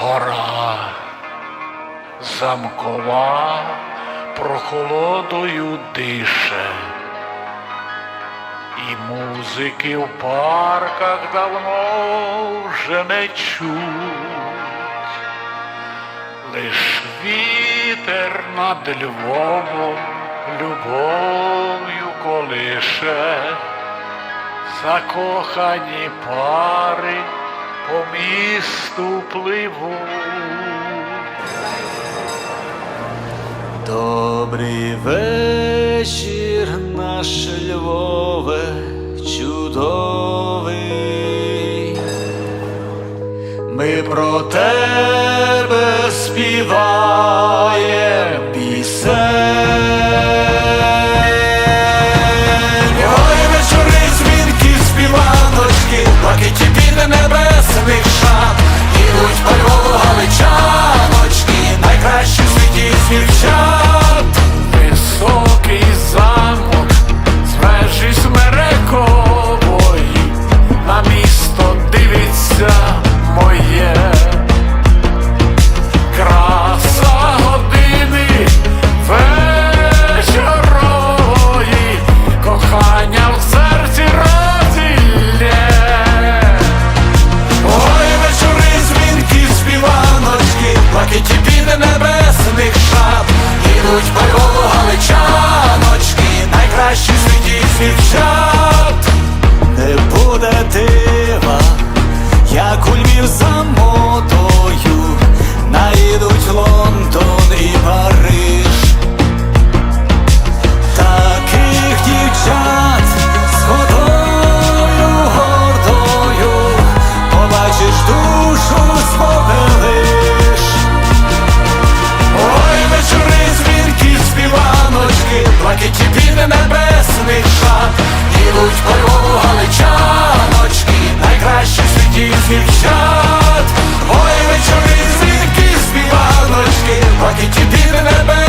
Гора замкова прохолодою дише. І музики в парках давно вже не чуть. Лиш вітер над Львовом любов'ю колише, закохані пари по місту пливуть. Добрий вечір, наш Львове чудовий. Ми про тебе співаєм пісень. Дивиться моє. Краса години вечорової, кохання в серці розілє. Ой, вечори дзвінки, співаночки, блакиті біля небесних шат, ідуть по Львову галичаночки, найкращі світі дівчат. Як у Львів за модою, наїдуть Лондон і Париж. Таких дівчат з ходою гордою побачиш душу спопелиш. Ой, вечори дзвінки, співаночки, блакиті біля небесних шат, ідуть по Львову галичаночки, найкращі дівчат. Ой, вечори дзвінки, співаночки, поки блакиті не небесних